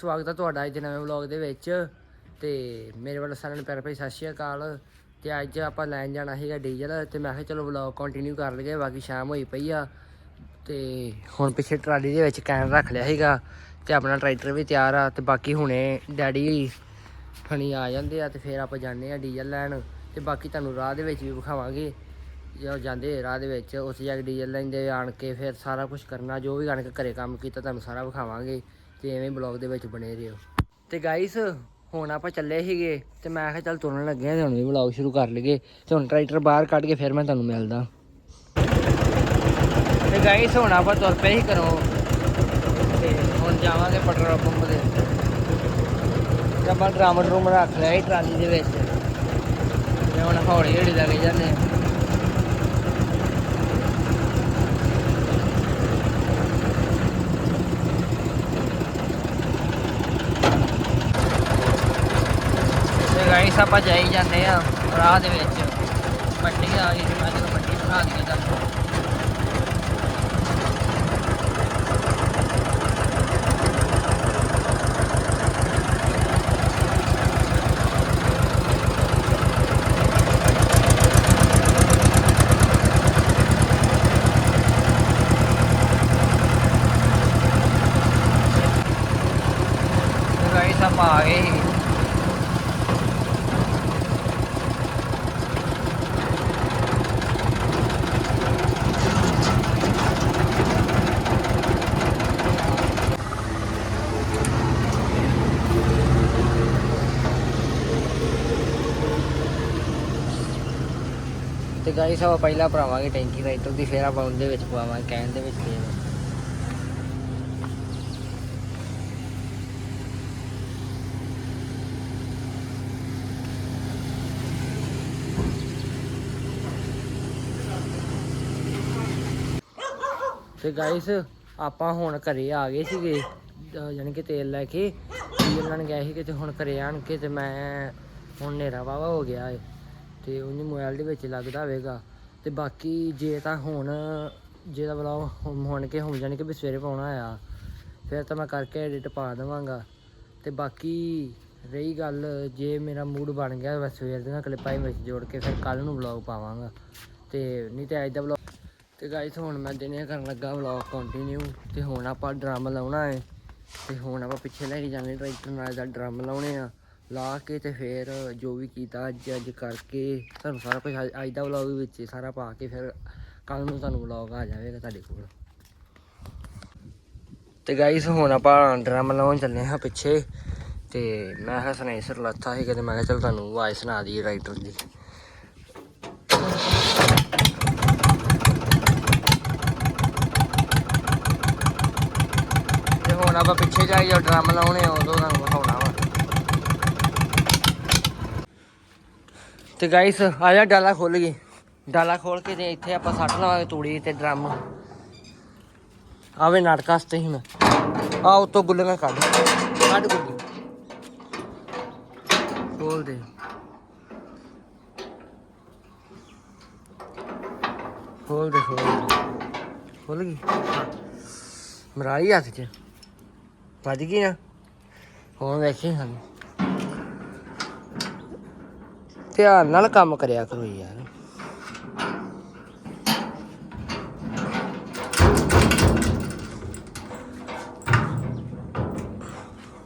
ਸਵਾਗਤ ਹੈ ਤੁਹਾਡਾ ਅੱਜ ਦੇ ਨਵੇਂ ਵਲੌਗ ਦੇ ਵਿੱਚ। ਤੇ ਮੇਰੇ ਵੱਲੋਂ ਸਾਰਿਆਂ ਨੂੰ ਪਿਆਰ ਭਰੀ ਸਤਿ ਸ਼੍ਰੀ ਅਕਾਲ। ਤੇ ਅੱਜ ਆਪਾਂ ਲੈਣ ਜਾਣਾ ਸੀਗਾ ਡੀਜ਼ਲ ਤੇ ਮੈਂ ਕਿਹਾ ਚਲੋ ਵਲੌਗ ਕੰਟੀਨਿਊ ਕਰ ਲਈਏ, ਬਾਕੀ ਸ਼ਾਮ ਹੋਈ ਪਈ ਆ। ਤੇ ਹੁਣ ਪਿੱਛੇ ਟਰਾਲੀ ਦੇ ਵਿੱਚ ਕੈਨ ਰੱਖ ਲਿਆ ਸੀਗਾ ਤੇ ਆਪਣਾ ਟਰੈਕਟਰ ਵੀ ਤਿਆਰ ਆ ਤੇ ਬਾਕੀ ਹੁਣੇ ਡੈਡੀ ਫਣੀ ਆ ਜਾਂਦੇ ਆ ਤੇ ਫਿਰ ਆਪਾਂ ਜਾਂਦੇ ਆ ਡੀਜ਼ਲ ਲੈਣ। ਤੇ ਬਾਕੀ ਤੁਹਾਨੂੰ ਰਾਹ ਦੇ ਵਿੱਚ ਵੀ ਵਿਖਾਵਾਂਗੇ। ਜਦੋਂ ਜਾਂਦੇ ਰਾਹ ਦੇ ਵਿੱਚ, ਉੱਥੇ ਜਾ ਕੇ ਡੀਜ਼ਲ ਲੈਂਦੇ, ਆਣ ਕੇ ਫਿਰ ਸਾਰਾ ਕੁਝ ਕਰਨਾ, ਜੋ ਵੀ ਆਣ ਕੇ ਘਰੇ ਕੰਮ ਕੀਤਾ ਤੁਹਾਨੂੰ ਸਾਰਾ ਵਿਖਾਵਾਂਗੇ। ਤੇ ਐਵੇਂ ਬਲੌਗ ਦੇ ਵਿੱਚ ਬਣੇ ਰਹੋ। ਤੇ ਗਾਇਸ ਹੁਣ ਆਪਾਂ ਚੱਲੇ ਸੀਗੇ ਤੇ ਮੈਂ ਕਿਹਾ ਚੱਲ ਤੁਰਨ ਲੱਗੇ ਆ ਤੇ ਹੁਣ ਵੀ ਬਲੌਗ ਸ਼ੁਰੂ ਕਰ ਲਈਏ ਤੇ ਹੁਣ ਟਰੈਕਟਰ ਬਾਹਰ ਕੱਢ ਕੇ ਫਿਰ ਮੈਂ ਤੁਹਾਨੂੰ ਮਿਲਦਾ। ਤੇ ਗਾਇਸ ਹੁਣ ਆਪਾਂ ਤੁਰ ਪਏ ਹੀ ਕਰੋ ਤੇ ਹੁਣ ਜਾਵਾਂਗੇ ਪੈਟਰੋਲ ਪੰਪ ਦੇ ਤੇ ਆਪਾਂ ਡਰਮ ਡਰੂਮ ਰੱਖ ਲਿਆ ਸੀ ਟਰਾਲੀ ਦੇ ਵਿੱਚ। ਤੇ ਹੁਣ ਹੌਲੀ ਹੌਲੀ ਲੱਗੇ ਜਾਂਦੇ ਆ ਤੇ ਗਾਈਸ ਆਪਾਂ ਜਾਈ ਜਾਂਦੇ ਆ ਰਾਹ ਦੇ ਵਿੱਚ। ਮੰਡੀ ਆ ਗਈ ਤੇ ਮੈਂ ਤੁਹਾਨੂੰ ਮੰਡੀ ਦਿਖਾ ਦਈਏ ਤੁਹਾਨੂੰ ਤੇ ਗਾਈਸ ਆਪਾਂ ਆ ਗਏ ਸੀ ਤੇ ਗਾਈਸ ਆਪਾਂ ਪਹਿਲਾਂ ਭਰਾਵਾਂਗੇ ਟੈਂਕੀ ਰਾਈਟਰ ਦੀ ਫਿਰ ਆਪਾਂ ਉਹਦੇ ਵਿੱਚ ਪਵਾਵਾਂਗੇ ਕੈਨ ਦੇ ਵਿੱਚ ਤੇਲ ਤੇ ਗਾਈਸ ਆਪਾਂ ਹੁਣ ਘਰੇ ਆ ਗਏ ਸੀਗੇ, ਅਹ ਯਾਨੀ ਕਿ ਤੇਲ ਲੈ ਕੇ ਉਹਨਾਂ ਨੇ ਕਿਹਾ ਸੀ ਕਿ ਤੇ ਹੁਣ ਘਰੇ ਆਣ ਕੇ ਤੇ ਮੈਂ, ਹੁਣ ਹਨੇਰਾ ਵਾਵਾ ਹੋ ਗਿਆ ਏ। ਤੇ ਉਹਨੇ ਮੋਬਾਈਲ ਦੇ ਵਿੱਚ ਲੱਗਦਾ ਹੋਵੇਗਾ। ਤੇ ਬਾਕੀ ਜੇ ਤਾਂ ਹੁਣ ਜੇ ਦਾ ਬਲੌਗ ਹੁਣ ਕੇ ਹੋ ਜਾਣੀ ਕਿ ਵੀ ਸਵੇਰੇ ਪਾਉਣਾ ਆ, ਫਿਰ ਤਾਂ ਮੈਂ ਕਰਕੇ ਐਡਿਟ ਪਾ ਦੇਵਾਂਗਾ। ਤੇ ਬਾਕੀ ਰਹੀ ਗੱਲ ਜੇ ਮੇਰਾ ਮੂਡ ਬਣ ਗਿਆ ਮੈਂ ਸਵੇਰ ਦੀਆਂ ਕਲਿੱਪਾਂ ਹੀ ਵਿੱਚ ਜੋੜ ਕੇ, ਫਿਰ ਕੱਲ ਨੂੰ ਵਲੌਗ ਪਾਵਾਂਗਾ। ਤੇ ਨਹੀਂ ਤੇ ਅੱਜ ਦਾ ਵਲੌਗ ਤੇ ਗਾਇਸ ਹੁਣ ਮੈਂ ਦਿਨੇ ਕਰਨ ਲੱਗਾ ਵਲੌਗ ਕੰਟੀਨਿਊ ਤੇ ਹੁਣ ਆਪਾਂ ਡਰਮ ਲਾਉਣਾ ਹੈ ਤੇ ਹੁਣ ਆਪਾਂ ਪਿੱਛੇ ਲੈ ਕੇ ਜਾਣੇ ਟਰੈਕਟਰ ਨਾਲ ਦਾ ਡਰਮ ਲਾਉਣੇ ਆ। ਲਾ ਕੇ ਤੇ ਫਿਰ ਜੋ ਵੀ ਕੀਤਾ ਅੱਜ ਅੱਜ ਕਰਕੇ ਤੁਹਾਨੂੰ ਸਾਰਾ ਕੁਝ ਅੱਜ ਦਾ ਵਲੌਗ ਵਿੱਚ ਸਾਰਾ ਪਾ ਕੇ ਫਿਰ ਕੱਲ ਨੂੰ ਤੁਹਾਨੂੰ ਵਲੌਗ ਆ ਜਾਵੇਗਾ ਤੁਹਾਡੇ ਕੋਲ। ਤੇ ਗਾਇਸ ਹੁਣ ਆਪਾਂ ਡਰਮ ਲਾਉਣ ਚੱਲੇ ਹਾਂ ਪਿੱਛੇ ਤੇ ਮੈਂ ਕਿਹਾ ਸਨੇਸਰ ਲੱਥਾ ਸੀ ਕਿਤੇ, ਮੈਂ ਕਿਹਾ ਚਲ ਤੁਹਾਨੂੰ ਆਵਾਜ਼ ਸੁਣਾ ਦੀ ਰਾਈਟਰ ਦੀ। ਤੇ ਹੁਣ ਆਪਾਂ ਪਿੱਛੇ ਜਾ ਕੇ ਡਰਮ ਲਾਉਣੇ ਆ ਉਦੋਂ ਤੁਹਾਨੂੰ ਵਿਖਾਉਣਾ ਵਾ ਤੇ ਗਾਇਸ ਆ ਜਾ ਡਾਲਾ ਖੁੱਲ ਗਈ ਡਾਲਾ ਖੋਲ ਕੇ ਤੇ ਇੱਥੇ ਆਪਾਂ ਸੱਟ ਲਵਾਂਗੇ ਤੂੜੀ ਤੇ ਡਰਮ। ਆਵੇ ਨਾਟਕਾਸਤੇ ਹੀ ਮੈਂ। ਆ ਉਤੋਂ ਗੁੱਲੀਆਂ ਕੱਢ। ਕੱਢ ਗੁੱਲੀ। ਖੋਲ ਦੇ। ਖੋਲ ਦੇ ਖੋਲ ਦੇ। ਖੁੱਲ ਗਈ। ਮਰਾਈ ਹੱਥ 'ਚ। ਵੱਜ ਗਈ ਨਾ? ਹੁਣ ਵੇਖੀ ਸਾਨੂੰ। ਧਿਆਨ ਨਾਲ ਕੰਮ ਕਰਿਆ ਕਰੋ ਯਾਰ।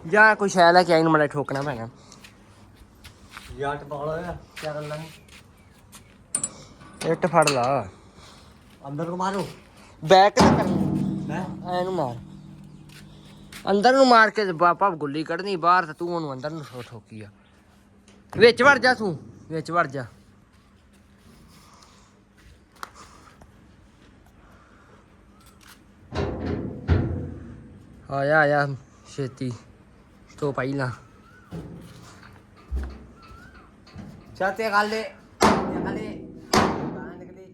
ਜਾਂ ਕੋਈ ਸ਼ੈ ਲੈ ਕੇ ਆਈ ਨੂੰ ਮੜਾ ਠੋਕਣਾ ਪੈਣਾ। ਜੱਟ ਬਾਲ ਹੋਇਆ ਕੀ ਕਰ ਲਾਂਗੇ ਇੱਟ ਫੜ ਲਾ। ਅੰਦਰ ਨੂੰ ਮਾਰੋ। ਬੈਕ ਤੇ ਕਰਨੀ ਹੈ? ਐ ਨੂੰ ਮਾਰ। ਅੰਦਰ ਨੂੰ ਮਾਰ ਕੇ ਬਾਪਾ ਗੁੱਲੀ ਕੱਢਣੀ ਬਾਹਰ ਤੇ ਤੂੰ ਉਹਨੂੰ ਅੰਦਰ ਨੂੰ ਠੋ- ਠੋਕੀ ਆ। ਵਿੱਚ ਵੜ ਜਾ ਤੂੰ। ਵਿੱਚ ਵੜ ਜਾ। ਆਇਆ ਆਇਆ ਛੇਤੀ। ਤੋਂ ਪਹਿਲਾਂ ਚਾਤੇ ਗੱਲ ਦੇ। ਬਾਹਰ ਨਿਕਲੀ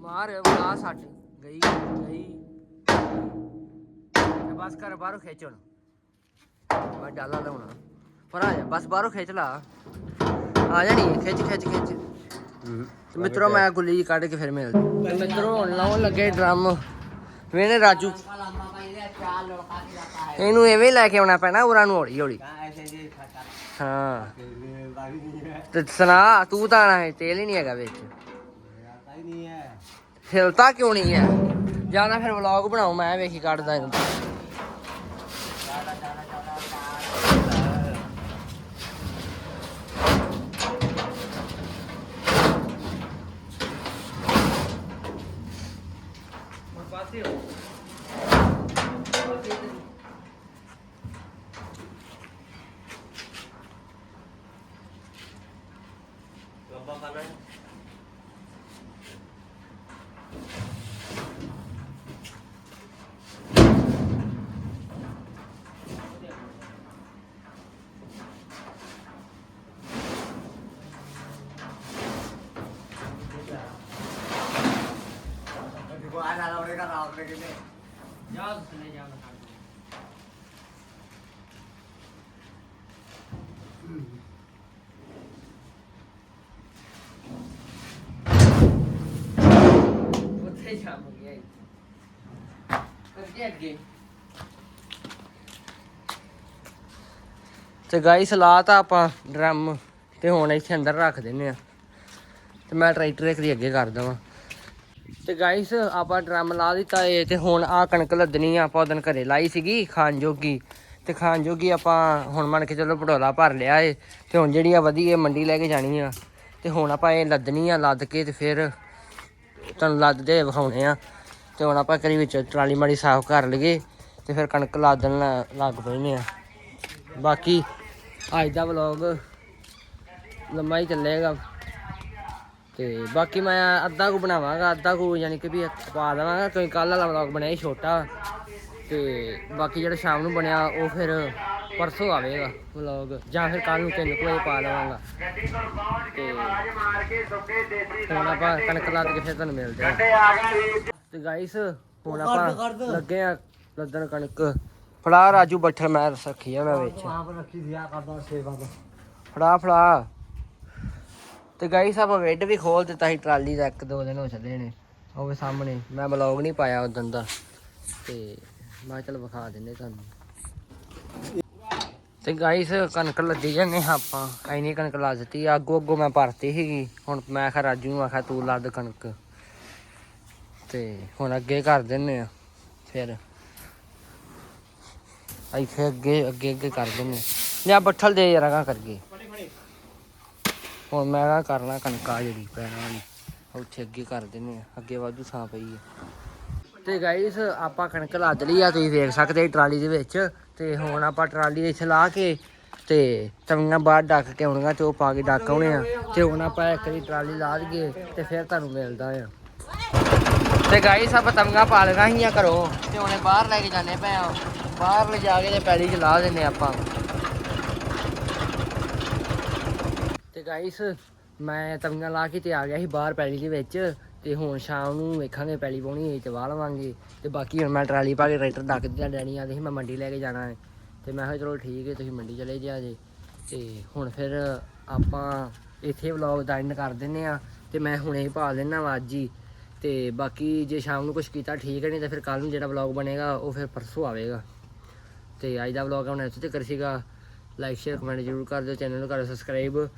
ਮਾਰ, ਬਲਾ ਛੱਡ ਗਈ ਗਈ। ਤੇ ਬਸ ਕਰ ਬਾਹਰੋਂ ਖਿੱਚ ਮੈਂ ਡਾਲਾ ਲਾਉਣਾ। ਪਰ ਆ ਜਾ, ਬਸ ਬਾਹਰੋਂ ਖਿੱਚ ਲਾ। ਆ ਜਾਣੀ ਖਿੱਚ ਖਿੱਚ ਖਿੱਚ। ਤੇ ਮਿੱਤਰੋ ਮੈਂ ਗੁੱਲੀ ਜੀ ਕੱਢ ਕੇ ਫਿਰ ਮਿਲਦਾ ਮਿੱਤਰੋ ਹੁਣ ਲੱਗੇ ਡਰਮ। ਵੇਨੇ ਰਾਜੂ ਇਹਨੂੰ ਐਵੇਂ ਲੈ ਕੇ ਆਉਣਾ ਪੈਣਾ ਉਰਾਂ ਨੂੰ ਹੌਲੀ ਹੌਲੀ। ਹਾਂ। ਤੇ ਸੁਣਾ ਤੂੰ ਤਾਂ ਨਾ ਤੇਲ ਹੀ ਨਹੀਂ ਹੈਗਾ ਵਿੱਚ। ਹਿਲਤਾ ਕਿਉਂ ਨਹੀਂ ਹੈ? ਜਾਂ ਤਾਂ ਫਿਰ ਵਲੌਗ ਬਣਾਓ ਮੈਂ ਵੇਖੀ ਕੱਢਦਾ ਇਹਨੂੰ। Ai là đầu đây? Câu này không ਜਾ ਗਿਆ ਅੱਗੇ ਅੱਗੇ ਤੇ ਗਾਈਸ ਲਾਤਾ ਆਪਾਂ ਡਰਮ ਤੇ ਹੁਣ ਇੱਥੇ ਅੰਦਰ ਰੱਖ ਦਿੰਨੇ ਆ ਤੇ ਮੈਂ ਟਰੈਕਟਰ ਇੱਕ ਦੀ ਅੱਗੇ ਕਰ ਦਵਾਂ। ਤੇ ਗਾਈਸ, ਆਪਾਂ ਡਰਮ ਲਾ ਦਿੱਤਾ ਏ, ਤੇ ਹੁਣ ਆ ਕਣਕ ਲੱਦਣੀ ਆ, ਆਪਾਂ ਉਹਦਨ ਘਰੇ ਲਾਈ ਸੀਗੀ, ਖਾਣ ਜੋਗੀ। ਤੇ ਖਾਣ ਜੋਗੀ ਆਪਾਂ ਹੁਣ ਮੰਨ ਕੇ ਚਲੋ ਪੜੋਲਾ ਭਰ ਲਿਆ ਏ, ਤੇ ਹੁਣ ਜਿਹੜੀ ਆ ਵਧੀਆ ਮੰਡੀ ਲੈ ਕੇ ਜਾਣੀ ਆ। ਤੇ ਹੁਣ ਆਪਾਂ ਇਹ ਲੱਦਣੀ ਆ, ਲੱਦ ਕੇ ਤੇ ਫਿਰ ਤੁਹਾਨੂੰ ਲੱਦਦੇ ਵਿਖਾਉਣੇ ਆ। ਤੇ ਹੁਣ ਆਪਾਂ ਕਰੀ ਵਿੱਚ ਟਰਾਲੀ ਮਾੜੀ ਸਾਫ਼ ਕਰ ਲਈਏ ਤੇ ਫਿਰ ਕਣਕ ਲਾਦਣ ਲ- ਲੱਗ ਪੈਨੇ ਆ। ਬਾਕੀ ਅੱਜ ਦਾ ਵਲੌਗ ਲੰਮਾ ਹੀ ਚੱਲੇਗਾ। ਤੇ ਬਾਕੀ ਮੈਂ ਅੱਧਾ ਕੁ ਬਣਾਵਾਂਗਾ, ਅੱਧਾ ਕੁ ਯਾਨੀ ਕਿ ਵੀ ਪਾ ਦੇਵਾਂਗਾ, ਕਿਉਂਕਿ ਕੱਲ ਵਾਲਾ ਵਲੌਗ ਬਣਿਆ ਸੀ ਛੋਟਾ। ਤੇ ਬਾਕੀ ਜਿਹੜਾ ਸ਼ਾਮ ਨੂੰ ਬਣਿਆ ਉਹ ਫਿਰ ਪਰਸੋਂ ਆਵੇਗਾ ਵਲੌਗ ਜਾਂ ਫਿਰ ਕੱਲ ਨੂੰ 3 ਵਜੇ ਪਾ ਲਵਾਂਗਾ ਤੇ ਕਣਕ ਲਾ ਕੇ ਫਿਰ ਤੁਹਾਨੂੰ ਮਿਲਦੇ ਆ ਤੇ ਗਾਇਸ ਹੁਣ ਆਪਾਂ ਲੱਗੇ ਆ ਲੱਦਣ ਕਣਕ। ਫੜਾ ਰਾਜੂ ਬੱਠਲ ਮੈਂ ਰੱਖੀ ਆ ਮੈਂ ਵਿੱਚ। ਫੜਾ ਫੜਾ। ਤੇ ਗਾਈਸ ਆਪਾਂ ਵਿੱਡ ਵੀ ਖੋਲ ਦਿੱਤਾ ਸੀ ਟਰਾਲੀ ਦਾ ਇੱਕ ਦੋ ਦਿਨ ਹੋ ਚੱਲੇ ਨੇ। ਉਹ ਸਾਹਮਣੇ। ਮੈਂ ਬਲੌਗ ਨਹੀਂ ਪਾਇਆ ਉਦੋਂ ਦਾ। ਤੇ ਮੈਂ ਚਲ ਵਿਖਾ ਦਿੰਨੇ ਤੁਹਾਨੂੰ। ਤੇ ਗਾਈਸ ਕਣਕ ਲੱਦੀ ਜਾਂਦੇ ਹਾਂ ਆਪਾਂ। ਐਨੀ ਕਣਕ ਲਾ ਦਿੱਤੀ ਆ, ਅੱਗੋਂ ਅੱਗੋਂ ਮੈਂ ਭਰਤੀ ਸੀਗੀ। ਹੁਣ ਮੈਂ ਆਖਿਆ ਰਾਜੂ ਨੂੰ ਆਖਿਆ ਤੂੰ ਲੱਦ ਕਣਕ। ਤੇ ਹੁਣ ਅੱਗੇ ਕਰ ਦਿੰਨੇ ਆ ਫਿਰ। ਇੱਥੇ ਅੱਗੇ ਅੱਗੇ ਅੱਗੇ ਕਰ ਦਿੰਨੇ ਜਾਂ ਬੱਠਲ ਦੇ ਜਰਾ ਕਰਗੇ ਹੁਣ ਮੈਂ ਕਹਾਂ ਕਰਨਾ ਕਣਕਾ ਜਿਹੜੀ ਪੈਣਾ ਵਾਲੀ। ਉੱਥੇ ਅੱਗੇ ਕਰ ਦਿੰਨੇ ਆ ਅੱਗੇ ਵਾਧੂ ਥਾਂ ਪਈ ਆ। ਤੇ ਗਾਈਸ ਆਪਾਂ ਕਣਕ ਲੱਦ ਲਈ ਆ ਤੁਸੀਂ ਦੇਖ ਸਕਦੇ ਟਰਾਲੀ ਦੇ ਵਿੱਚ। ਤੇ ਹੁਣ ਆਪਾਂ ਟਰਾਲੀ ਦੇ ਲਾ ਕੇ ਤੇ ਤਵੀਆਂ ਬਾਹਰ ਡੱਕ ਕੇ ਆਉਣੀਆਂ ਤੇ ਉਹ ਪਾ ਕੇ ਡੱਕ ਆਉਣੇ ਆ। ਤੇ ਹੁਣ ਆਪਾਂ ਇੱਕ ਵਾਰੀ ਟਰਾਲੀ ਲਾ ਦਈਏ ਤੇ ਫਿਰ ਤੁਹਾਨੂੰ ਮਿਲਦਾ ਆ। ਤੇ ਗਾਈਸ ਆਪਾਂ ਤਵੀਆਂ ਪਾ ਲਗਾ ਹੀ ਆ ਘਰੋਂ ਤੇ ਉਹਨੇ ਬਾਹਰ ਲੈ ਕੇ ਜਾਣੇ ਪਏ ਆ। ਬਾਹਰ ਲੈ ਜਾ ਕੇ ਤੇ ਪੈਲੀ ਚ ਲਾ ਦਿੰਨੇ ਆਪਾਂ। ਤੇ ਗਾਈਸ ਮੈਂ ਤਵੀਆਂ ਲਾ ਕੇ ਤੇ ਆ ਗਿਆ ਸੀ ਬਾਹਰ ਪੈਲੀ ਦੇ ਵਿੱਚ। ਤੇ ਹੁਣ ਸ਼ਾਮ ਨੂੰ ਵੇਖਾਂਗੇ, ਪੈਲੀ ਪਾਉਣੀ ਇਹ ਚ ਵਾਹ ਲਵਾਂਗੇ। ਤੇ ਬਾਕੀ ਹੁਣ ਮੈਂ ਟਰਾਲੀ ਪਾ ਕੇ ਟਰੈਕਟਰ ਡੱਕ ਦਿੱਤਾ ਡੈਣੀ ਆਦੇ ਸੀ ਮੈਂ ਮੰਡੀ ਲੈ ਕੇ ਜਾਣਾ ਹੈ। ਤੇ ਮੈਂ ਕਿਹਾ ਚਲੋ ਠੀਕ ਹੈ, ਤੁਸੀਂ ਮੰਡੀ ਚਲੇ ਜਿਆ ਜੇ। ਤੇ ਹੁਣ ਫਿਰ ਆਪਾਂ ਇੱਥੇ ਵਲੌਗ ਦਾ ਐਂਡ ਕਰ ਦਿੰਨੇ ਆ ਤੇ ਮੈਂ ਹੁਣੇ ਹੀ ਪਾ ਲੈਣਾ ਵਾ ਅੱਜ ਹੀ। ਤੇ ਬਾਕੀ ਜੇ ਸ਼ਾਮ ਨੂੰ ਕੁਝ ਕੀਤਾ ਠੀਕ ਹੈ, ਨਹੀਂ ਤਾਂ ਫਿਰ ਕੱਲ ਨੂੰ ਜਿਹੜਾ ਵਲੌਗ ਬਣੇਗਾ, ਉਹ ਫਿਰ ਪਰਸੋਂ ਆਵੇਗਾ। ਤੇ ਅੱਜ ਦਾ ਵਲੌਗ ਹੁਣ ਇੱਥੇ ਤੱਕ ਸੀਗਾ। ਲਾਈਕ ਸ਼ੇਅਰ ਕਮੈਂਟ ਜ਼ਰੂਰ ਕਰ ਦਿਓ ਚੈਨਲ ਨੂੰ ਕਰੋ ਸਬਸਕ੍ਰਾਈਬ